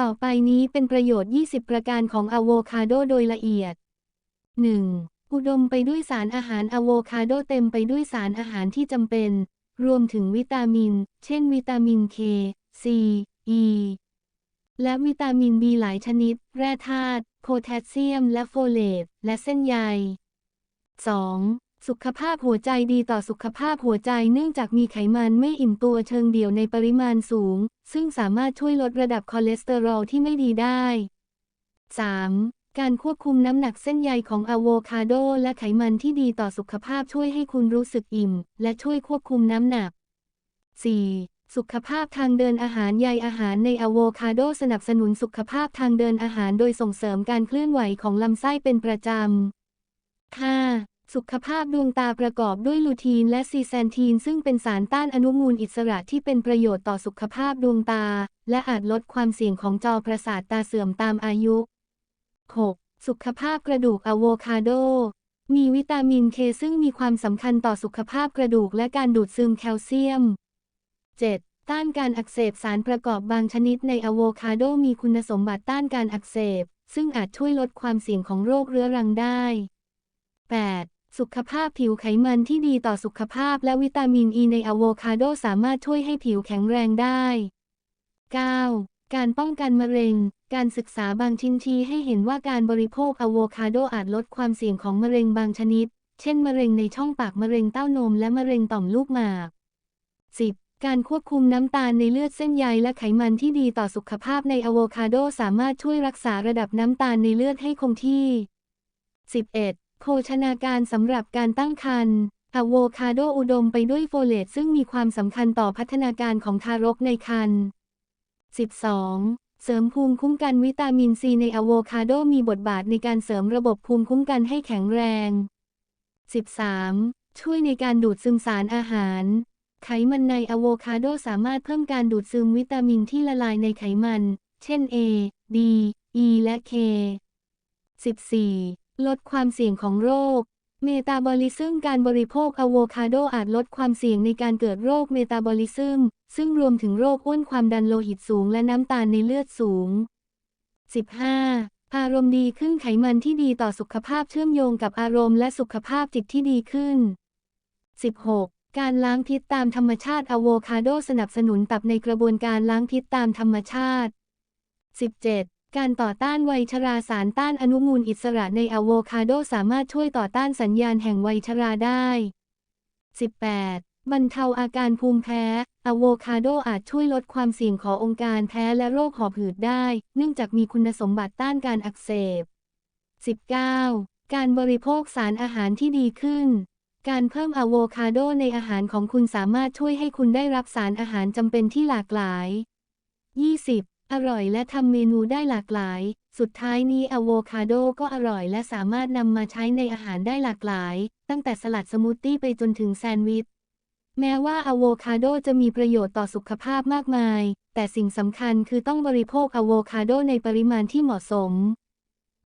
ต่อไปนี้เป็นประโยชน์ 20 ประการของอะโวคาโดโดยละเอียด 1. อุดมไปด้วยสารอาหารอะโวคาโดเต็มไปด้วยสารอาหารที่จำเป็น รวมถึงวิตามิน เช่นวิตามิน K C E และวิตามิน B หลายชนิด แร่ธาตุ โพแทสเซียม และโฟเลต และเส้นใย 2. สุขภาพหัวใจดีต่อสุขภาพหัวใจเนื่องจากมีไขมันไม่อิ่มตัวเชิงเดี่ยวในปริมาณสูง ซึ่งสามารถช่วยลดระดับคอเลสเตอรอลที่ไม่ดีได้ 3. การควบคุมน้ำหนักเส้นใยของอะโวคาโดและไขมันที่ดีต่อสุขภาพช่วยให้คุณรู้สึกอิ่ม และช่วยควบคุมน้ำหนัก 4. สุขภาพทางเดินอาหารใยอาหารในอะโวคาโดสนับสนุนสุขภาพทางเดินอาหารโดยส่งเสริมการเคลื่อนไหวของลำไส้เป็นประจำ 5. สุขภาพดวงตาประกอบด้วยลูทีนและซีแซนทีน ซึ่งเป็นสารต้านอนุมูลอิสระที่เป็นประโยชน์ต่อสุขภาพดวงตา และอาจลดความเสี่ยงของจอประสาทตาเสื่อมตามอายุ 6. สุขภาพกระดูกอะโวคาโด มีวิตามินเคซึ่งมีความสำคัญต่อสุขภาพกระดูกและการดูดซึมแคลเซียม 7. ต้านการอักเสบสารประกอบบางชนิดในอะโวคาโดมีคุณสมบัติต้านการอักเสบ ซึ่งอาจช่วยลดความเสี่ยงของโรคเรื้อรังได้ 8. สุขภาพผิวไขมันที่ดีต่อสุขภาพและวิตามินอ e ีในอะโวคาโดสามารถช่วยให้ผิวแข็งแรงได้ 9. การป้องกันมะเร็ง การศึกษาบางชิ้นชี้ให้เห็นว่าการบริโภคอะโวคาโดอาจลดความเสี่ยงของมะเร็งบางชนิด เช่น มะเร็งในช่องปากมะเร็งเต้านมและมะเร็งต่อมลูกหมาก 10. การควบคุมน้ำตาลในเลือดเส้นใยและไขมันที่ดีต่อสุขภาพในอะโวคาโดสามารถช่วยรักษาระดับน้ำตาลในเลือดให้คงที่ 11. โภชนาการสำหรับการตั้งครรภ์อะโวคาโดอุดมไปด้วยโฟเลตซึ่งมีความสำคัญต่อพัฒนาการของทารกในครรภ์ 12. เสริมภูมิคุ้มกันวิตามินซีในอะโวคาโดมีบทบาทในการเสริมระบบภูมิคุ้มกันให้แข็งแรง 13. ช่วยในการดูดซึมสารอาหาร ไขมันในอะโวคาโดสามารถเพิ่มการดูดซึมวิตามินที่ละลายในไขมัน เช่น A D E และ K 14. ลดความเสี่ยงของโรค เมตาบอลิซึมการบริโภคอะโวคาโดอาจลดความเสี่ยงในการเกิดโรคเมตาบอลิซึม ซึ่งรวมถึงโรคอ้วนความดันโลหิตสูงและน้ำตาลในเลือดสูง 15. อารมณ์ดีขึ้นไขมันที่ดีต่อสุขภาพเชื่อมโยงกับอารมณ์และสุขภาพจิตที่ดีขึ้น 16. การล้างพิษตามธรรมชาติอะโวคาโดสนับสนุนตับในกระบวนการล้างพิษตามธรรมชาติ 17. การต่อต้านไวยชราสารต้านอนุมูลอิสระในอะโวคาโดสามารถช่วยต่อต้านสัญญาณแห่งไวยชราได้ 18. บรรเทาอาการภูมิแพ้อะโวคาโดอาจช่วยลดความเสี่ยงขององค์การแพ้และโรคหอบหืดได้ เนื่องจากมีคุณสมบัติต้านการอักเสบ 19. การบริโภคสารอาหารที่ดีขึ้น การเพิ่มอะโวคาโดในอาหารของคุณสามารถช่วยให้คุณได้รับสารอาหารจำเป็นที่หลากหลาย 20. อร่อยและทำเมนูได้หลากหลาย สุดท้ายนี้อะโวคาโดก็อร่อยและสามารถนำมาใช้ในอาหารได้หลากหลาย ตั้งแต่สลัดสมูทตี้ไปจนถึงแซนด์วิช แม้ว่าอะโวคาโดจะมีประโยชน์ต่อสุขภาพมากมาย แต่สิ่งสำคัญคือต้องบริโภคอะโวคาโดในปริมาณที่เหมาะสม